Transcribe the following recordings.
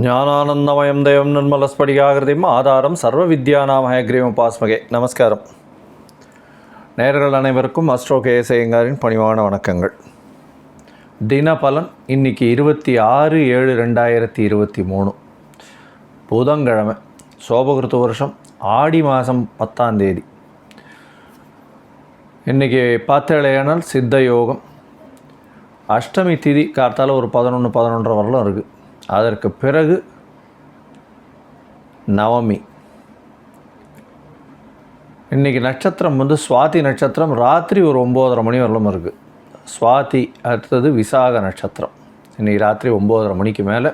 ஞானானந்தமயம் தேவம் நிர்மலஸ்படிகாகிருதிம் ஆதாரம் சர்வ வித்யானாம் ஹயக்ரீவம் பாஸ்மகே நமஸ்காரம். நேர்கள் அனைவருக்கும் அஸ்ட்ரோ கேசையங்காரின் பணிவான வணக்கங்கள். தினபலன் இன்னைக்கு இருபத்தி ஆறு ஏழு ரெண்டாயிரத்தி இருபத்தி மூணு. புதன்கிழமை சோபகிருத்து வருஷம் ஆடி மாதம் பத்தாம் தேதி. இன்றைக்கி பார்த்தேழையானால் சித்த யோகம் அஷ்டமி திதி கார்த்தால ஒரு பதினொன்று பதினொன்றரை வரலும் இருக்குது அதற்கு பிறகு நவமி. இன்றைக்கி நட்சத்திரம் வந்து சுவாதி நட்சத்திரம் ராத்திரி ஒரு ஒம்போதரை மணி வரலும் இருக்குது சுவாதி அடுத்தது விசாக நட்சத்திரம். இன்றைக்கி ராத்திரி ஒம்போதரை மணிக்கு மேலே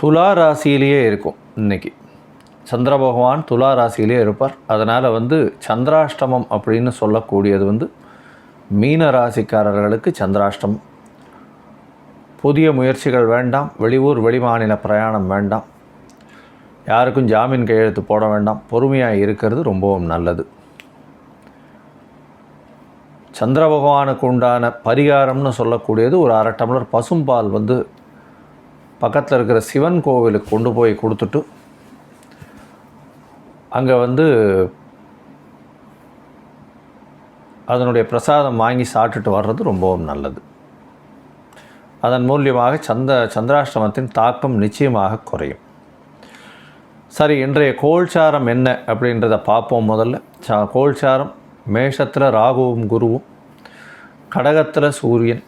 துலா ராசியிலேயே இருக்கும் இன்றைக்கி சந்திர பகவான் துலா ராசியிலே இருப்பார். அதனால் வந்து சந்திராஷ்டமம் அப்படின்னு சொல்லக்கூடியது வந்து மீன ராசிக்காரர்களுக்கு சந்திராஷ்டமம். புதிய முயற்சிகள் வேண்டாம். வெளியூர் வெளிமாநில பிரயாணம் வேண்டாம். யாருக்கும் ஜாமீன் கையெழுத்து போட வேண்டாம். பொறுமையாக இருக்கிறது ரொம்பவும் நல்லது. சந்திர பகவானுக்கு உண்டான பரிகாரம்னு சொல்லக்கூடியது ஒரு அரை டம்ளர் பசும்பால் வந்து பக்கத்தில் இருக்கிற சிவன் கோவிலுக்கு கொண்டு போய் கொடுத்துட்டு அங்கே வந்து அதனுடைய பிரசாதம் வாங்கி சாப்பிட்டுட்டு வர்றது ரொம்பவும் நல்லது. அதன் மூலியமாக சந்த சந்திராஷ்டமத்தின் தாக்கம் நிச்சயமாக குறையும். சரி இன்றைய கோல்சாரம் என்ன அப்படின்றத பார்ப்போம் முதல்ல. ச கோல்சாரம் மேஷத்தில் ராகுவும் குருவும் கடகத்தில் சூரியன்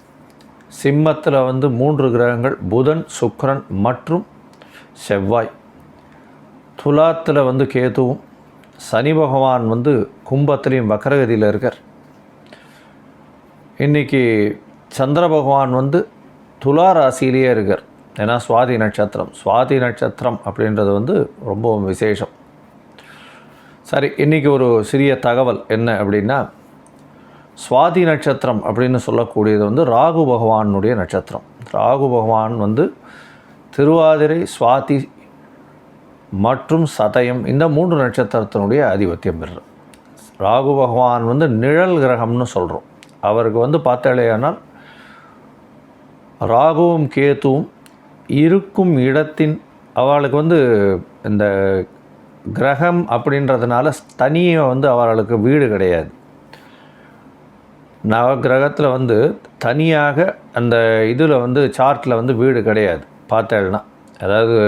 சிம்மத்தில் வந்து மூன்று கிரகங்கள் புதன் சுக்ரன் மற்றும் செவ்வாய். துலாத்தில் வந்து கேதுவும் சனி பகவான் வந்து கும்பத்திலையும் வக்கரகதியில் இருக்கார். இன்றைக்கி சந்திர பகவான் வந்து துலா ராசியிலேயே இருக்கார். ஏன்னா சுவாதி நட்சத்திரம் சுவாதி நட்சத்திரம் அப்படின்றது வந்து ரொம்பவும் விசேஷம். சரி இன்றைக்கி ஒரு சிறிய தகவல் என்ன அப்படின்னா சுவாதி நட்சத்திரம் அப்படின்னு சொல்லக்கூடியது வந்து ராகு பகவானுடைய நட்சத்திரம். ராகு பகவான் வந்து திருவாதிரை சுவாதி மற்றும் சதயம் இந்த மூன்று நட்சத்திரத்தினுடைய ஆதிபத்தியம் பெறும். ராகு பகவான் வந்து நிழல் கிரகம்னு சொல்கிறோம் அவருக்கு வந்து பார்த்தாலேயானால் ராகுவும் கேத்துவும் இருக்கும் இடத்தின் அவளுக்கு வந்து இந்த கிரகம் அப்படின்றதுனால தனியே வந்து அவர்களுக்கு வீடு கிடையாது. நவகிரகத்தில் வந்து தனியாக அந்த இதில் வந்து சார்ட்டில் வந்து வீடு கிடையாது. பார்த்தேன்னா அதாவது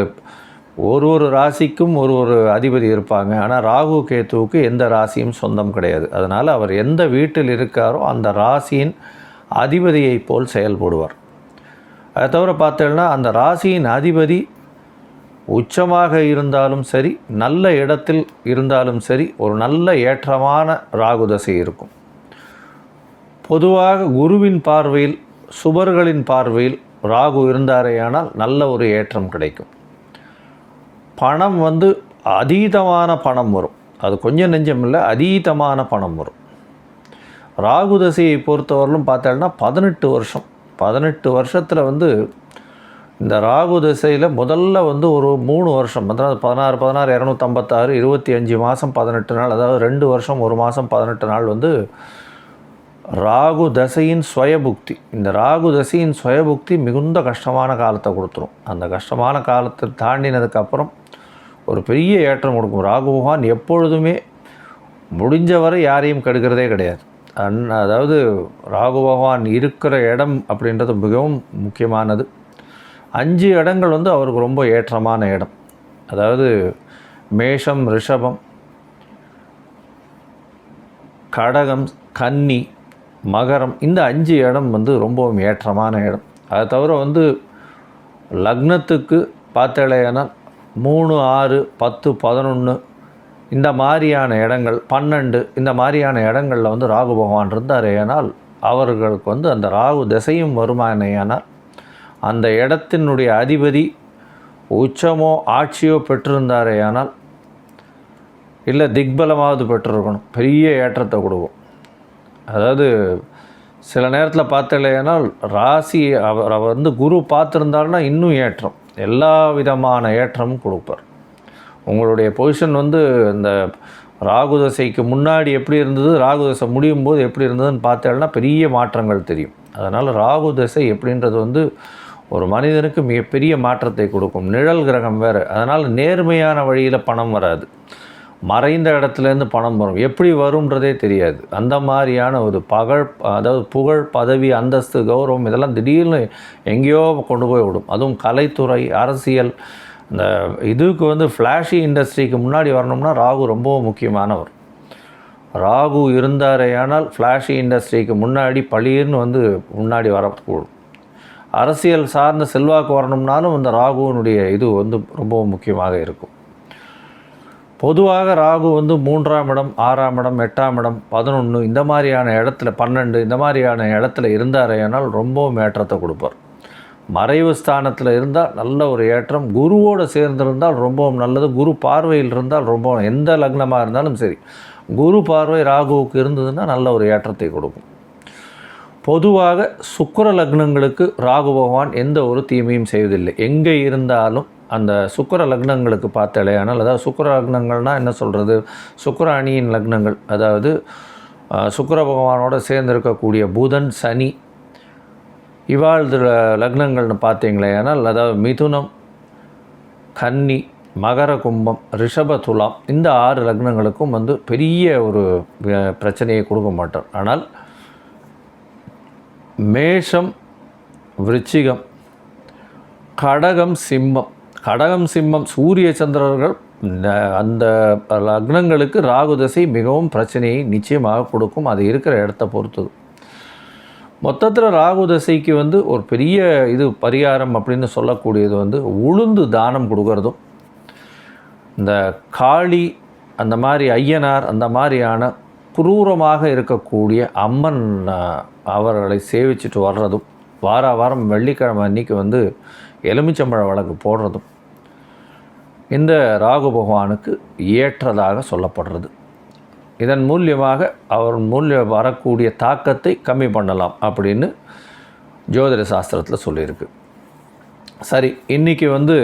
ஒரு ஒரு ராசிக்கும் ஒரு ஒரு அதிபதி இருப்பாங்க. ஆனால் ராகு கேத்துவுக்கு எந்த ராசியும் சொந்தம் கிடையாது. அதனால் அவர் எந்த வீட்டில் இருக்காரோ அந்த ராசியின் அதிபதியை போல் செயல்படுவார். அதை தவிர பார்த்தேன்னா அந்த ராசியின் அதிபதி உச்சமாக இருந்தாலும் சரி நல்ல இடத்தில் இருந்தாலும் சரி ஒரு நல்ல ஏற்றமான ராகு தசை இருக்கும். பொதுவாக குருவின் பார்வையில் சுபர்களின் பார்வையில் ராகு இருந்தாரேயானால் நல்ல ஒரு ஏற்றம் கிடைக்கும். பணம் வந்து அதீதமான பணம் வரும். அது கொஞ்சம் நெஞ்சம் இல்லை அதீதமான பணம் வரும். ராகு தசையை பொறுத்தவரையிலும் பார்த்தோம்னா பதினெட்டு வருஷம். பதினெட்டு வருஷத்தில் வந்து இந்த ராகு திசையில் முதல்ல வந்து ஒரு மூணு வருஷம் அதாவது பதினாறு பதினாறு இரநூத்தம்பத்தாறு இருபத்தி அஞ்சு மாதம் பதினெட்டு நாள் அதாவது ரெண்டு வருஷம் ஒரு மாதம் பதினெட்டு நாள் வந்து ராகு தசையின் சுயபுக்தி. இந்த ராகு தசையின் சுயபுக்தி மிகுந்த கஷ்டமான காலத்தை கொடுத்துரும். அந்த கஷ்டமான காலத்தை தாண்டினதுக்கப்புறம் ஒரு பெரிய ஏற்றம் கொடுக்கும். ராகு பகவான் எப்பொழுதுமே முடிஞ்சவரை யாரையும் கெடுக்கிறதே கிடையாது. அந் அதாவது ராகு பகவான் இருக்கிற இடம் அப்படின்றது மிகவும் முக்கியமானது. அஞ்சு இடங்கள் வந்து அவருக்கு ரொம்ப ஏற்றமான இடம். அதாவது மேஷம் ரிஷபம் கடகம் கன்னி மகரம் இந்த அஞ்சு இடம் வந்து ரொம்பவும் ஏற்றமான இடம். அதை தவிர வந்து லக்னத்துக்கு பார்த்தலையானால் மூணு ஆறு பத்து பதினொன்று இந்த மாதிரியான இடங்கள் பன்னெண்டு இந்த மாதிரியான இடங்களில் வந்து ராகு பகவான் இருந்தார் ஏனால் அவர்களுக்கு வந்து அந்த ராகு திசையும் வருமானேயானால் அந்த இடத்தினுடைய அதிபதி உச்சமோ ஆட்சியோ பெற்றிருந்தாரேயானால் இல்லை திக்பலமாவது பெற்றிருக்கணும். பெரிய ஏற்றத்தை கொடுக்கும். அதாவது சில நேரத்தில் பார்த்தலையானால் ராசி அவர் அவர் வந்து குரு பார்த்துருந்தாருன்னா இன்னும் ஏற்றம். எல்லா விதமான ஏற்றமும் கொடுப்பார். உங்களுடைய பொசிஷன் வந்து இந்த ராகு தசைக்கு முன்னாடி எப்படி இருந்தது ராகு தசை முடியும் போது எப்படி இருந்ததுன்னு பார்த்தேன்னா பெரிய மாற்றங்கள் தெரியும். அதனால் ராகு தசை எப்படின்றது வந்து ஒரு மனிதனுக்கு மிகப்பெரிய மாற்றத்தை கொடுக்கும். நிழல் கிரகம் வேறு. அதனால் நேர்மையான வழியில் பணம் வராது. மறைந்த இடத்துலேருந்து பணம் வரும். எப்படி வரும்ன்றதே தெரியாது. அந்த மாதிரியான ஒரு பகழ் அதாவது புகழ் பதவி அந்தஸ்து கௌரவம் இதெல்லாம் திடீர்னு எங்கேயோ கொண்டு போய் விடும். அதுவும் கலைத்துறை அரசியல் இந்த இதுக்கு வந்து ஃப்ளாஷி இண்டஸ்ட்ரிக்கு முன்னாடி வரணும்னா ராகு ரொம்பவும் முக்கியமானவர். ராகு இருந்தாரேயானால் ஃப்ளாஷி இண்டஸ்ட்ரிக்கு முன்னாடி பளிர்னு வந்து முன்னாடி வரக்கூடும். அரசியல் சார்ந்த செல்வாக்கு வரணும்னாலும் இந்த ராகுவினுடைய இது வந்து ரொம்பவும் முக்கியமாக இருக்கும். பொதுவாக ராகு வந்து மூன்றாம் இடம் ஆறாம் இடம் எட்டாம் இடம் பதினொன்று இந்த மாதிரியான இடத்துல பன்னெண்டு இந்த மாதிரியான இடத்துல இருந்தாரேயானால் ரொம்பவும் ஏற்றத்தை கொடுப்பார். மறைவு ஸ்தானத்தில் இருந்தால் நல்ல ஒரு ஏற்றம். குருவோடு சேர்ந்திருந்தால் ரொம்பவும் நல்லது. குரு பார்வையில் இருந்தால் ரொம்ப எந்த லக்னமாக இருந்தாலும் சரி குரு பார்வை ராகுவுக்கு இருந்ததுன்னா நல்ல ஒரு ஏற்றத்தை கொடுக்கும். பொதுவாக சுக்கர லக்னங்களுக்கு ராகு பகவான் எந்த ஒரு தீமையும் செய்வதில்லை. எங்கே இருந்தாலும் அந்த சுக்கர லக்னங்களுக்கு பார்த்த ஆனால் அதாவது சுக்கர லக்னங்கள்னால் என்ன சொல்கிறது சுக்கிர அணியின் லக்னங்கள் அதாவது சுக்கர பகவானோடு சேர்ந்திருக்கக்கூடிய புதன் சனி இவாழ்து லக்னங்கள்னு பார்த்தீங்களே ஆனால் அதாவது மிதுனம் கன்னி மகர கும்பம் ரிஷப துலாம் இந்த ஆறு லக்னங்களுக்கும் வந்து பெரிய ஒரு பிரச்சனையை கொடுக்க மாட்டார் ஆனால் மேஷம் விருச்சிகம் கடகம் சிம்மம் கடகம் சிம்மம் சூரிய சந்திரர்கள் அந்த லக்னங்களுக்கு ராகு தசை மிகவும் பிரச்சனையை நிச்சயமாக கொடுக்கும். அது இருக்கிற இடத்த பொறுத்தது. மொத்தத்தில் ராகு தசைக்கு வந்து ஒரு பெரிய இது பரிகாரம் அப்படின்னு சொல்லக்கூடியது வந்து உளுந்து தானம் கொடுக்கறதும் இந்த காளி அந்த மாதிரி ஐயனார் அந்த மாதிரியான குரூரமாக இருக்கக்கூடிய அம்மன் அவர்களை சேவிச்சுட்டு வர்றதும் வார வாரம் வெள்ளிக்கிழமை அன்னைக்கு வந்து எலுமிச்சம்பழ வழக்கு போடுறதும் இந்த ராகு பகவானுக்கு ஏற்றதாக சொல்லப்படுறது. இதன் மூலியமாக அவர் மூலிய வரக்கூடிய தாக்கத்தை கம்மி பண்ணலாம் அப்படின்னு ஜோதிட சாஸ்திரத்தில் சொல்லியிருக்கு. சரி இன்றைக்கி வந்து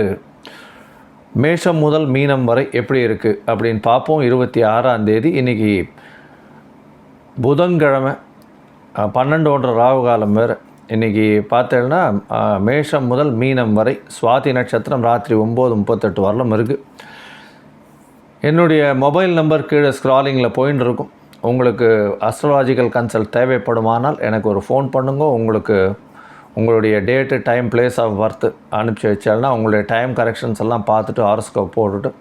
மேஷம் முதல் மீனம் வரை எப்படி இருக்குது அப்படின்னு பார்ப்போம். இருபத்தி ஆறாம் தேதி இன்றைக்கி புதன்கிழமை பன்னெண்டு ஒன்றரை ராகு காலம் வேறு. இன்றைக்கி பார்த்தேன்னா மேஷம் முதல் மீனம் வரை சுவாதி நட்சத்திரம் ராத்திரி ஒம்பது முப்பத்தெட்டு வரலும் இருக்குது என்னுடைய மொபைல் நம்பர் கீழே ஸ்க்ராலிங்கில் போயின்னு இருக்கும். உங்களுக்கு அஸ்ட்ராலாஜிக்கல் கன்சல்ட் தேவைப்படுமானால் எனக்கு ஒரு ஃபோன் பண்ணுங்க. உங்களுக்கு உங்களுடைய date time place of birth அனுப்பிச்சி வச்சால்னா உங்களுடைய டைம் கரெக்ஷன்ஸ் எல்லாம் பார்த்துட்டு ஆரோஸ்கோப் போட்டுட்டு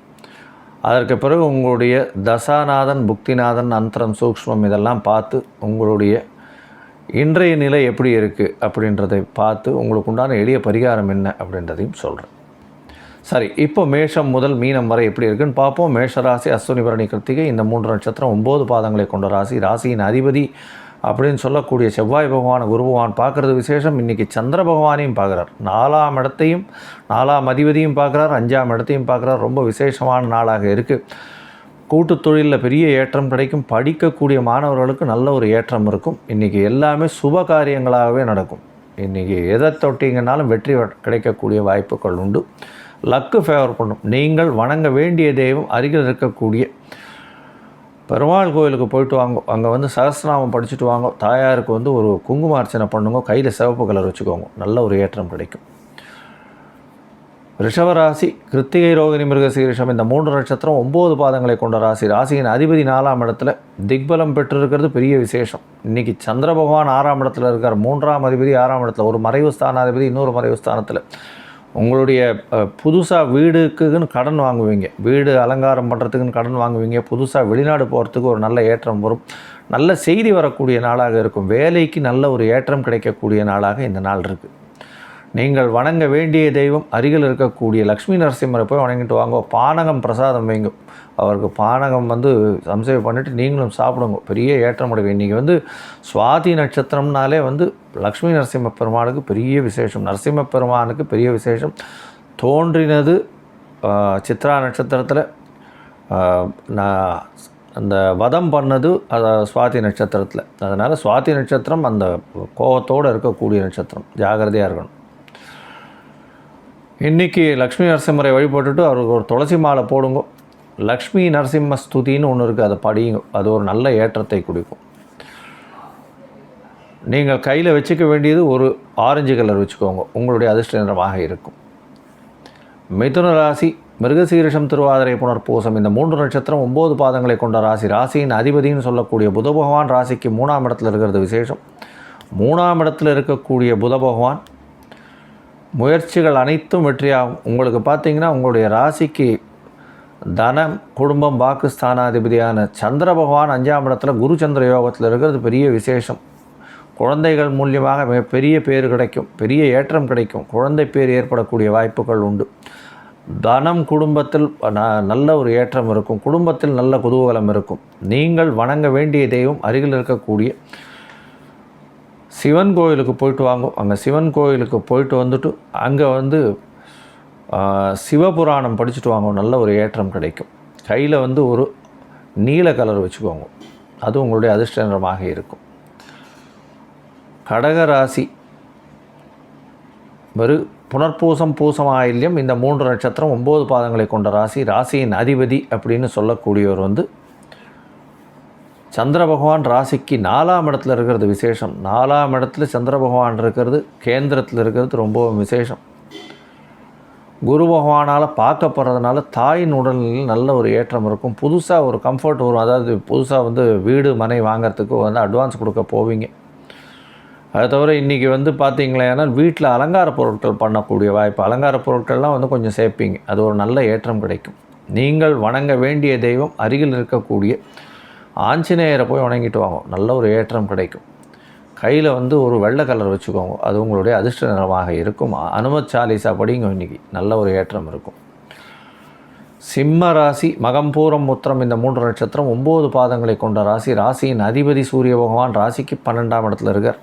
அதற்கு பிறகு உங்களுடைய தசாநாதன் புக்திநாதன் அந்தரம் சூக்ஷ்மம் இதெல்லாம் பார்த்து உங்களுடைய இன்றைய நிலை எப்படி இருக்குது அப்படின்றதை பார்த்து உங்களுக்கு உண்டான எளிய பரிகாரம் என்ன அப்படின்றதையும் சொல்கிறேன் சரி இப்போ மேஷம் முதல் மீனம் வரை எப்படி இருக்குன்னு பார்ப்போம். மேஷ ராசி அஸ்வினி பரணி கிருத்திகை இந்த மூன்று நட்சத்திரம் ஒம்பது பாதங்களை கொண்ட ராசி ராசியின் அதிபதி அப்படின்னு சொல்லக்கூடிய செவ்வாய் பகவான் குரு பகவான் பார்க்குறது விசேஷம். இன்றைக்கி சந்திர பகவானையும் பார்க்குறார். நாலாம் இடத்தையும் நாலாம் அதிபதியும் பார்க்குறார் அஞ்சாம் இடத்தையும் பார்க்குறார். ரொம்ப விசேஷமான நாளாக இருக்குது கூட்டுத் தொழிலில் பெரிய ஏற்றம் கிடைக்கும். படிக்கக்கூடிய மாணவர்களுக்கு நல்ல ஒரு ஏற்றம் இருக்கும். இன்றைக்கி எல்லாமே சுப காரியங்களாகவே நடக்கும். இன்றைக்கி எதை தொட்டிங்கனாலும் வெற்றி கிடைக்கக்கூடிய வாய்ப்புகள் உண்டு. லக்கு ஃபேவர் பண்ணும். நீங்கள் வணங்க வேண்டிய தெய்வம் அருகில் இருக்கக்கூடிய பெருமாள் கோயிலுக்கு போயிட்டு வாங்க. அங்கே வந்து சகசிரநாமம் படிச்சுட்டு வாங்க. தாயாருக்கு வந்து ஒரு குங்கும அர்ச்சனை பண்ணுங்க. கையில் சிவப்பு கலர் வச்சுக்கோங்க. நல்ல ஒரு ஏற்றம் கிடைக்கும். ரிஷபராசி கிருத்திகை ரோகிணி மிருகசீரிஷம் இந்த மூன்று நட்சத்திரம் ஒம்பது பாதங்களை கொண்ட ராசி. ராசியின் அதிபதி நாலாம் இடத்துல திக்பலம் பெற்றிருக்கிறது பெரிய விசேஷம். இன்னைக்கு சந்திர பகவான் ஆறாம் இடத்துல இருக்கார். மூன்றாம் அதிபதி ஆறாம் இடத்துல. ஒரு மறைவு ஸ்தானாதிபதி இன்னொரு மறைவு ஸ்தானத்தில். உங்களுடைய புதுசாக வீடுக்குன்னு கடன் வாங்குவீங்க. வீடு அலங்காரம் பண்ணுறதுக்குன்னு கடன் வாங்குவீங்க. புதுசாக வெளிநாடு போகிறதுக்கு ஒரு நல்ல ஏற்றம் வரும். நல்ல செய்தி வரக்கூடிய நாளாக இருக்கும். வேலைக்கு நல்ல ஒரு ஏற்றம் கிடைக்கக்கூடிய நாளாக இந்த நாள் இருக்குது நீங்கள் வணங்க வேண்டிய தெய்வம் அருகில் இருக்கக்கூடிய லக்ஷ்மி நரசிம்மரை போய் வணங்கிட்டு வாங்க. பானகம் பிரசாதம் வைங்க. அவருக்கு பானகம் வந்து சம்சேவ் பண்ணிவிட்டு நீங்களும் சாப்பிடுங்க. பெரிய ஏற்றம் அடைவு இன்றைக்கி வந்து சுவாதி நட்சத்திரம்னாலே வந்து லக்ஷ்மி நரசிம்ம பெருமானுக்கு பெரிய விசேஷம். நரசிம்ம பெருமானுக்கு பெரிய விசேஷம். தோன்றினது சித்ரா நட்சத்திரத்தில் நான் அந்த வதம் பண்ணது அது சுவாதி நட்சத்திரத்தில். அதனால் சுவாதி நட்சத்திரம் அந்த கோபத்தோடு இருக்கக்கூடிய நட்சத்திரம். ஜாகிரதையாக இருக்கணும். இன்றைக்கி லக்ஷ்மி நரசிம்மரை வழிபட்டுட்டு அவருக்கு ஒரு துளசி மாலை போடுங்க. லக்ஷ்மி நரசிம்ம ஸ்துதின்னு ஒன்று இருக்குது அதை படியுங்க. அது ஒரு நல்ல ஏற்றத்தை கொடுக்கும். நீங்கள் கையில் வச்சுக்க வேண்டியது ஒரு ஆரஞ்சு கலர் வச்சுக்கோங்க. உங்களுடைய அதிர்ஷ்ட நிறமாக இருக்கும். மிதுன ராசி மிருகசீரிஷம் திருவாதிரை புனர்பூசம் இந்த மூன்று நட்சத்திரம் ஒம்பது பாதங்களை கொண்ட ராசி. ராசியின் அதிபதின்னு சொல்லக்கூடிய புத பகவான் ராசிக்கு மூணாம் இடத்துல இருக்கிறது விசேஷம். மூணாம் இடத்துல இருக்கக்கூடிய புத பகவான் முயற்சிகள் அனைத்தும் வெற்றியாகும் உங்களுக்கு பார்த்தீங்கன்னா உங்களுடைய ராசிக்கு தனம் குடும்பம் பாகிஸ்தானாதிபதியான சந்திர பகவான் அஞ்சாம் இடத்துல குரு சந்திர யோகத்தில் இருக்கிறது பெரிய விசேஷம். குழந்தைகள் மூலியமாக மிகப்பெரிய பேர் கிடைக்கும் பெரிய ஏற்றம் கிடைக்கும் குழந்தை பேர் ஏற்படக்கூடிய வாய்ப்புகள் உண்டு. தனம் குடும்பத்தில் ந- நல்ல ஒரு ஏற்றம் இருக்கும் குடும்பத்தில் நல்ல குதூகலம் இருக்கும். நீங்கள் வணங்க வேண்டிய தெய்வம் அருகில் இருக்கக்கூடிய சிவன் கோயிலுக்கு போயிட்டு வாங்க. அங்கே சிவன் கோயிலுக்கு போயிட்டு வந்துட்டு அங்கே வந்து சிவபுராணம் படிச்சுட்டு வாங்க. நல்ல ஒரு ஏற்றம் கிடைக்கும். கையில் வந்து ஒரு நீல கலர் வச்சுக்கோங்க. அது உங்களுடைய அதிர்ஷ்ட நிறமாக இருக்கும். கடக ராசி வெறு புனர்பூசம் பூசம் ஆயில்யம் இந்த மூன்று நட்சத்திரம் ஒம்பது பாதங்களை கொண்ட ராசி. ராசியின் அதிபதி அப்படின்னு சொல்லக்கூடியவர் வந்து சந்திர பகவான் ராசிக்கு நாலாம் இடத்துல இருக்கிறது விசேஷம். நாலாம் இடத்துல சந்திர பகவான் இருக்கிறது கேந்திரத்தில் இருக்கிறது ரொம்பவும் விசேஷம். குரு பகவானால் பார்க்கப்படுறதுனால தாயின் உடல்நிலையில் நல்ல ஒரு ஏற்றம் இருக்கும். புதுசாக ஒரு கம்ஃபர்ட் வரும். அதாவது புதுசாக வந்து வீடு மனை வாங்குறதுக்கு வந்து அட்வான்ஸ் கொடுக்க போவீங்க. அதை தவிர இன்றைக்கி வந்து பார்த்தீங்களேன்னா வீட்டில் அலங்கார பொருட்கள் பண்ணக்கூடிய வாய்ப்பு அலங்கார பொருட்கள்லாம் வந்து கொஞ்சம் சேர்ப்பீங்க. அது ஒரு நல்ல ஏற்றம் கிடைக்கும். நீங்கள் வணங்க வேண்டிய தெய்வம் அருகில் இருக்கக்கூடிய ஆஞ்சநேயரை போய் வணங்கிட்டு வாங்க. நல்ல ஒரு ஏற்றம் கிடைக்கும். கையில் வந்து ஒரு வெள்ளை கலர் வச்சுக்கோங்க. அது உங்களுடைய அதிர்ஷ்ட நிறமாக இருக்கும். அனுமத் சாலிசா படிங்க இன்னைக்கு. நல்ல ஒரு ஏற்றம் இருக்கும். சிம்ம ராசி மகம்பூரம் முத்திரம் இந்த மூன்று நட்சத்திரம் ஒம்பது பாதங்களை கொண்ட ராசி. ராசியின் அதிபதி சூரிய பகவான் ராசிக்கு பன்னெண்டாம் இடத்துல இருக்கார்.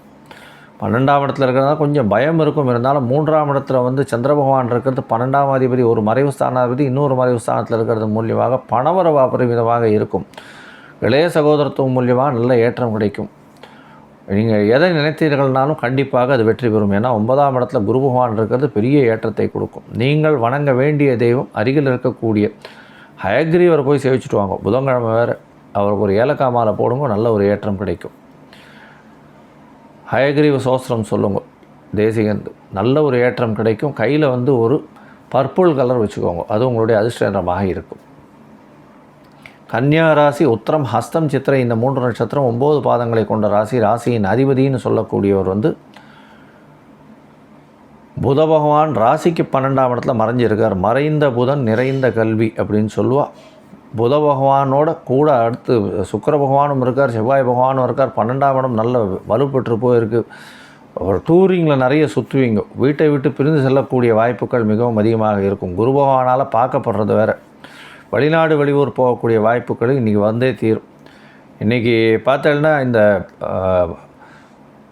பன்னெண்டாம் இடத்துல இருக்கிறதா கொஞ்சம் பயம் இருக்கும். இருந்தாலும் மூன்றாம் இடத்துல வந்து சந்திர பகவான் இருக்கிறது பன்னெண்டாம் அதிபதி ஒரு மறைவு ஸ்தானாதிபதி இன்னொரு மறைவு ஸ்தானத்தில் இருக்கிறது மூலியமாக பணவரவு அபரிமிதமாக இருக்கும். இளைய சகோதரத்துவம் மூலியமாக நல்ல ஏற்றம் கிடைக்கும். நீங்கள் எதை நினைத்தீர்கள்னாலும் கண்டிப்பாக அது வெற்றி பெறும். ஏன்னா ஒன்பதாம் இடத்துல குரு பகவான் இருக்கிறது பெரிய ஏற்றத்தை கொடுக்கும். நீங்கள் வணங்க வேண்டிய தெய்வம் அருகில் இருக்கக்கூடிய ஹயக்ரீவரை போய் சேவிச்சுட்டு வாங்க. புதன்கிழமை வேறு. அவருக்கு ஒரு ஏலக்காய் மாலை போடுங்க நல்ல ஒரு ஏற்றம் கிடைக்கும். ஹயக்ரீவ சோஸ்திரம் சொல்லுங்க தேசிகந்து நல்ல ஒரு ஏற்றம் கிடைக்கும். கையில் வந்து ஒரு பர்பிள் கலர் வச்சுக்கோங்க. அது உங்களுடைய அதிர்ஷ்ட நிறமாக இருக்கும். கன்னியா ராசி உத்திரம் ஹஸ்தம் சித்திரை இந்த மூன்று நட்சத்திரம் ஒம்பது பாதங்களை கொண்ட ராசி ராசியின் அதிபதின்னு சொல்லக்கூடியவர் வந்து புத பகவான் ராசிக்கு பன்னெண்டாம் இடத்துல மறைஞ்சிருக்கார். மறைந்த புதன் நிறைந்த கல்வி அப்படின்னு சொல்லுவா. புத பகவானோட கூட அடுத்து சுக்கிர பகவானும் இருக்கார் செவ்வாய் பகவானும் இருக்கார். பன்னெண்டாம் இடம் நல்ல வலுப்பெற்று போயிருக்கு. ஒரு டூரிங்கில் நிறைய சுற்றுவீங்க வீட்டை விட்டு பிரிந்து செல்லக்கூடிய வாய்ப்புகள் மிகவும் அதிகமாக இருக்கும். குரு பகவானால் பார்க்கப்படுறது வேற. வெளிநாடு வெளியூர் போகக்கூடிய வாய்ப்புகள் இன்றைக்கி வந்தே தீரும். இன்றைக்கி பார்த்தேன்னா இந்த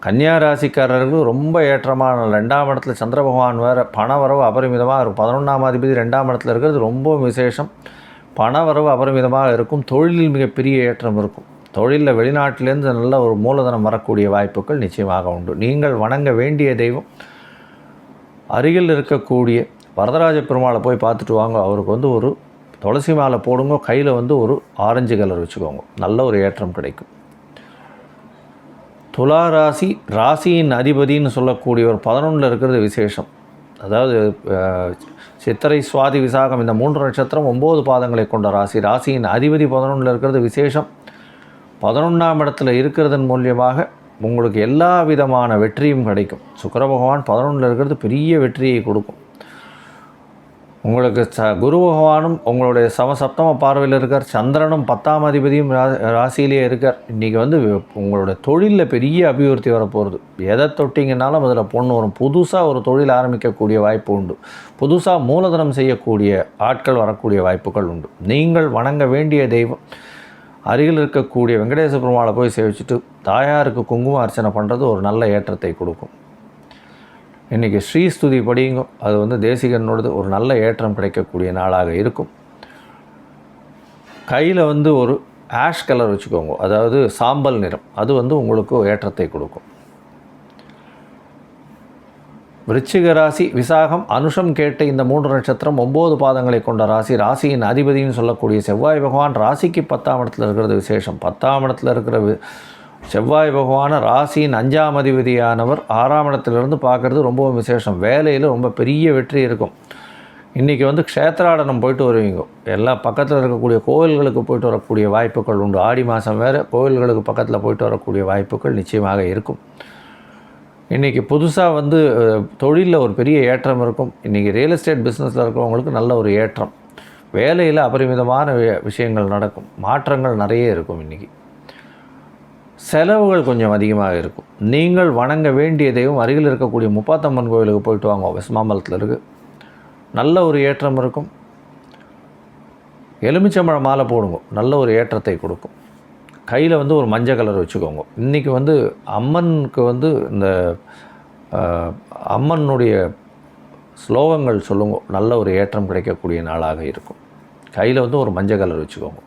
கன்னியா ராசிக்காரர்கள் ரொம்ப ஏற்றமான ரெண்டாம் இடத்துல சந்திர பகவான் வேறு பணவரவு அபரிமிதமாக இருக்கும். பதினொன்றாம் அதிபதி ரெண்டாம் இடத்துல இருக்கிறது ரொம்ப விசேஷம். பணவரவு அபரிமிதமாக இருக்கும். தொழிலில் மிகப்பெரிய ஏற்றம் இருக்கும். தொழிலில் வெளிநாட்டிலேருந்து நல்ல ஒரு மூலதனம் வரக்கூடிய வாய்ப்புகள் நிச்சயமாக உண்டு. நீங்கள் வணங்க வேண்டிய தெய்வம் அருகில் இருக்கக்கூடிய வரதராஜ பெருமாளை போய் பார்த்துட்டு வாங்க. அவருக்கு வந்து ஒரு துளசி மாலை போடுங்க கையில் வந்து ஒரு ஆரஞ்சு கலர் வச்சுக்கோங்க. நல்ல ஒரு ஏற்றம் கிடைக்கும். துலா ராசி ராசியின் அதிபதின்னு சொல்லக்கூடிய ஒரு பதினொன்றில் இருக்கிறது விசேஷம். அதாவது சித்திரை சுவாதி விசாகம் இந்த மூன்று நட்சத்திரம் ஒம்பது பாதங்களை கொண்ட ராசி. ராசியின் அதிபதி பதினொன்றில் இருக்கிறது விசேஷம். பதினொன்றாம் இடத்துல இருக்கிறதன் மூலியமாக உங்களுக்கு எல்லா விதமான வெற்றியும் கிடைக்கும். சுக்கர பகவான் பதினொன்றில் இருக்கிறது பெரிய வெற்றியை கொடுக்கும். உங்களுக்கு ச குரு பகவானும் உங்களுடைய சமசப்தம பார்வையில் இருக்கார். சந்திரனும் பத்தாம் அதிபதியும் ரா ராசியிலேயே இருக்கார். இன்றைக்கி வந்து உங்களோட தொழிலில் பெரிய அபிவிருத்தி வரப்போகிறது எதை தொட்டிங்கனாலும் அதில் பொண்ணு வரும். புதுசாக ஒரு தொழில் ஆரம்பிக்கக்கூடிய வாய்ப்பு உண்டு. புதுசாக மூலதனம் செய்யக்கூடிய ஆட்கள் வரக்கூடிய வாய்ப்புகள் உண்டு. நீங்கள் வணங்க வேண்டிய தெய்வம். அருகில் இருக்கக்கூடிய வெங்கடேச பெருமாளை போய் சேவிச்சுட்டு தாயாருக்கு குங்கும அர்ச்சனை பண்ணுறது ஒரு நல்ல ஏற்றத்தை கொடுக்கும். இன்றைக்கி ஸ்ரீஸ்துதி படியுங்க. அது வந்து தேசிகனோடது ஒரு நல்ல ஏற்றம் கிடைக்கக்கூடிய நாளாக இருக்கும். கையில் வந்து ஒரு ஆஷ் கலர் வச்சுக்கோங்க. அதாவது சாம்பல் நிறம். அது வந்து உங்களுக்கு ஏற்றத்தை கொடுக்கும். விருச்சிக ராசி விசாகம் அனுஷம் கேட்ட இந்த மூன்று நட்சத்திரம் ஒம்பது பாதங்களை கொண்ட ராசி ராசியின் அதிபதினு சொல்லக்கூடிய செவ்வாய் பகவான் ராசிக்கு பத்தாம் இடத்துல இருக்கிறது விசேஷம். பத்தாம் இடத்துல இருக்கிற செவ்வாய் பகவான ராசியின் அஞ்சாம் அதிபதியானவர் ஆறாம் இடத்துலேருந்து பார்க்குறது ரொம்பவும் விசேஷம். வேலையில் ரொம்ப பெரிய வெற்றி இருக்கும். இன்றைக்கி வந்து க்ஷேத்ராடனம் போயிட்டு வருவீங்க. எல்லா பக்கத்தில் இருக்கக்கூடிய கோவில்களுக்கு போயிட்டு வரக்கூடிய வாய்ப்புகள் உண்டு. ஆடி மாதம் வேறு கோவில்களுக்கு பக்கத்தில் போயிட்டு வரக்கூடிய வாய்ப்புகள் நிச்சயமாக இருக்கும். இன்றைக்கி புதுசாக வந்து தொழிலில் ஒரு பெரிய ஏற்றம் இருக்கும். இன்றைக்கி ரியல் எஸ்டேட் பிஸ்னஸில் இருக்கிறவங்களுக்கு நல்ல ஒரு ஏற்றம். வேலையில் அபரிமிதமான வி- விஷயங்கள் நடக்கும். மாற்றங்கள் நிறைய இருக்கும் இன்றைக்கி செலவுகள் கொஞ்சம் அதிகமாக இருக்கும். நீங்கள் வணங்க வேண்டியதையும் அருகில் இருக்கக்கூடிய முப்பாத்தம்மன் கோவிலுக்கு போயிட்டு வாங்க. விஸ்மாம்பலத்தில் இருக்குது நல்ல ஒரு ஏற்றம் இருக்கும். எலுமிச்சம்பழம் மாலை போடுங்க. நல்ல ஒரு ஏற்றத்தை கொடுக்கும். கையில் வந்து ஒரு மஞ்சள் கலர் வச்சுக்கோங்க. இன்றைக்கி வந்து அம்மனுக்கு வந்து இந்த அம்மனுடைய ஸ்லோகங்கள் சொல்லுங்க. நல்ல ஒரு ஏற்றம் கிடைக்கக்கூடிய நாளாக இருக்கும். கையில் வந்து ஒரு மஞ்சள் கலர் வச்சுக்கோங்க.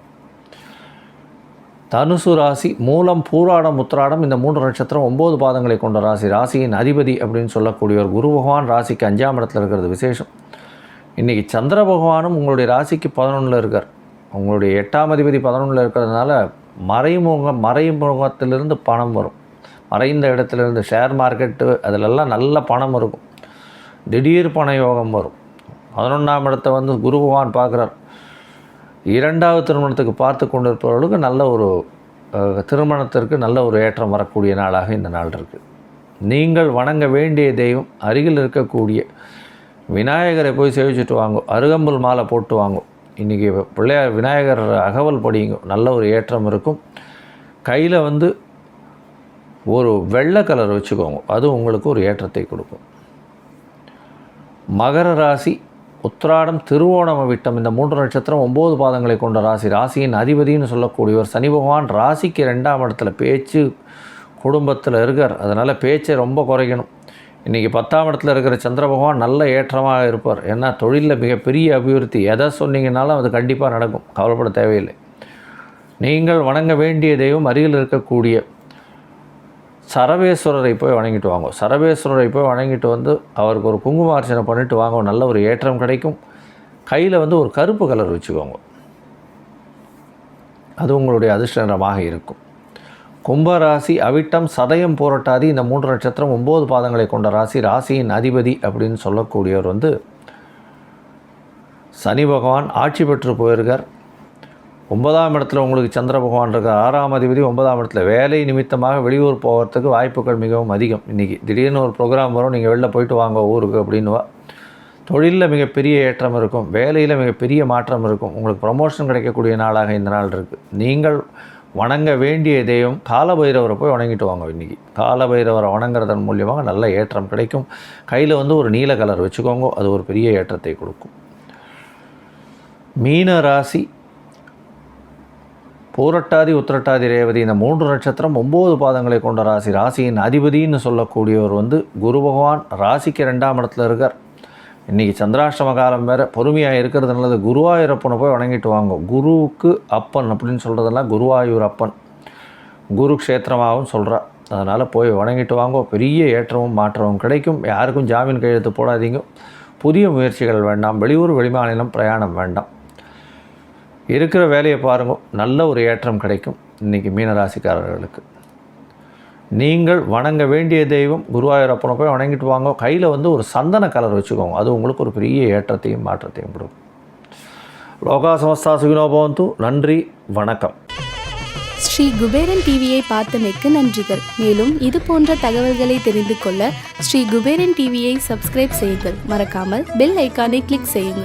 தனுசு ராசி மூலம் பூராடம் உத்திராடம் இந்த மூன்று நட்சத்திரம் ஒம்பது பாதங்களை கொண்ட ராசி. ராசியின் அதிபதி அப்படின்னு சொல்லக்கூடியவர் குரு பகவான் ராசிக்கு அஞ்சாம் இடத்துல இருக்கிறது விசேஷம். இன்றைக்கி சந்திர பகவானும் உங்களுடைய ராசிக்கு பதினொன்றில் இருக்கார். உங்களுடைய எட்டாம் அதிபதி பதினொன்றில் இருக்கிறதுனால மறைமுக மறைமுகத்திலிருந்து பணம் வரும். மறைந்த இடத்துலேருந்து ஷேர் மார்க்கெட்டு அதிலெல்லாம் நல்ல பணம் இருக்கும். திடீர் பண யோகம் வரும். பதினொன்றாம் இடத்தை வந்து குரு பகவான் பார்க்குறார். இரண்டாவது திருமணத்துக்கு பார்த்து கொண்டிருப்பவர்களுக்கு நல்ல ஒரு திருமணத்திற்கு நல்ல ஒரு ஏற்றம் வரக்கூடிய நாளாக இந்த நாள் இருக்குது நீங்கள் வணங்க வேண்டிய தெய்வம் அருகில் இருக்கக்கூடிய விநாயகரை போய் சேவிச்சுட்டு வாங்கோ அருகம்புல் மாலை போட்டு வாங்கோ. இன்றைக்கி பிள்ளையார் விநாயகர் அகவல் படிங்க நல்ல ஒரு ஏற்றம் இருக்கும். கையில் வந்து ஒரு வெள்ளை கலர் வச்சுக்கோங்க அது உங்களுக்கு ஒரு ஏற்றத்தை கொடுக்கும். மகர ராசி உத்திராடம் திருவோணம் விட்டம் இந்த மூன்று நட்சத்திரம் ஒம்பது பாதங்களை கொண்ட ராசி. ராசியின் அதிபதினு சொல்லக்கூடியவர் சனி பகவான் ராசிக்கு ரெண்டாம் இடத்துல பேச்சு குடும்பத்தில் இருக்கார். அதனால் பேச்சை ரொம்ப குறைக்கணும். இன்றைக்கி பத்தாம் இடத்துல இருக்கிற சந்திர பகவான் நல்ல ஏற்றமாக இருப்பார். ஏன்னா தொழிலில் மிகப்பெரிய அபிவிருத்தி. எதை சொன்னீங்கனாலும் அது கண்டிப்பாக நடக்கும். கவலைப்பட தேவையில்லை. நீங்கள் வணங்க வேண்டிய தெய்வம் அருகில் இருக்கக்கூடிய சரவேஸ்வரரை போய் வணங்கிட்டு வாங்க. சரவேஸ்வரரை போய் வணங்கிட்டு வந்து அவருக்கு ஒரு குங்குமார்ச்சனை பண்ணிட்டு வாங்க. நல்ல ஒரு ஏற்றம் கிடைக்கும். கையில் வந்து ஒரு கருப்பு கலர் வச்சுக்கோங்க. அது உங்களுடைய அதிர்ஷ்ட நிறமாக இருக்கும். கும்பராசி அவிட்டம் சதயம் போராட்டாதி இந்த மூன்று நட்சத்திரம் ஒம்பது பாதங்களை கொண்ட ராசி ராசியின் அதிபதி அப்படின்னு சொல்லக்கூடியவர் வந்து சனி பகவான் ஆட்சி பெற்று போயிருக்கார். ஒன்பதாம் இடத்துல உங்களுக்கு சந்திர பகவான் இருக்கார் ஆறாம் அதிபதி ஒன்பதாம் இடத்துல. வேலை நிமித்தமாக வெளியூர் போகிறதுக்கு வாய்ப்புகள் மிகவும் அதிகம். இன்றைக்கி திடீர்னு ஒரு ப்ரோக்ராம் வரும் நீங்கள் வெளில போயிட்டு வாங்க ஊருக்கு அப்படின்னுவா தொழிலில் மிகப்பெரிய ஏற்றம் இருக்கும். வேலையில் மிகப்பெரிய மாற்றம் இருக்கும். உங்களுக்கு ப்ரமோஷன் கிடைக்கக்கூடிய நாளாக இந்த நாள் இருக்குது நீங்கள் வணங்க வேண்டிய தெய்வம் காலபைரவரை போய் வணங்கிட்டு வாங்க இன்றைக்கி காலபைரவரை வணங்குறதன் மூலியமாக நல்ல ஏற்றம் கிடைக்கும். கையில் வந்து ஒரு நீல கலர் வச்சுக்கோங்க. அது ஒரு பெரிய ஏற்றத்தை கொடுக்கும். மீன ராசி பூரட்டாதி உத்திரட்டாதி ரேவதி இந்த மூன்று நட்சத்திரம் ஒம்பது பாதங்களை கொண்ட ராசி. ராசியின் அதிபதின்னு சொல்லக்கூடியவர் வந்து குரு பகவான். ராசிக்கு ரெண்டாம் இடத்துல இருக்கார். இன்றைக்கி சந்திராஷ்டம காலம் வேறு. பொறுமையாக இருக்கிறது நல்லது. குருவாயூரப்பனை போய் வணங்கிட்டு வாங்க. குருவுக்கு அப்பன் அப்படின்னு சொல்கிறதெல்லாம் குருவாயூர் அப்பன். குரு க்ஷேத்திரமாகவும் சொல்கிறார் அதனால் போய் வணங்கிட்டு வாங்க. பெரிய ஏற்றமும் மாற்றமும் கிடைக்கும். யாருக்கும் ஜாமீன் கையெழுத்து போடாதீங்க. புதிய முயற்சிகள் வேண்டாம். வெளியூர் வெளிமாநிலம் பிரயாணம் வேண்டாம். இருக்கிற வேலையை பாருங்க. நல்ல ஒரு ஏற்றம் கிடைக்கும் இன்றைக்கி மீனராசிக்காரர்களுக்கு. நீங்கள் வணங்க வேண்டிய தெய்வம் குருவாயூரப்பனை போய் வணங்கிட்டு வாங்க. கையில் வந்து ஒரு சந்தன கலர் வச்சுக்கோங்க. அது உங்களுக்கு ஒரு பெரிய ஏற்றத்தையும் மாற்றத்தையும் கொடுக்கும். லோகா சமஸ்தா சுகினோபவந்து நன்றி வணக்கம். ஸ்ரீ குபேரன் டிவியை பார்த்தமைக்கு நன்றிகள். மேலும் இது போன்ற தகவல்களை தெரிந்து கொள்ள ஸ்ரீ குபேரன் டிவியை சப்ஸ்கிரைப் செய்யுங்கள். மறக்காமல் பெல் ஐக்கானை கிளிக் செய்யுங்கள்.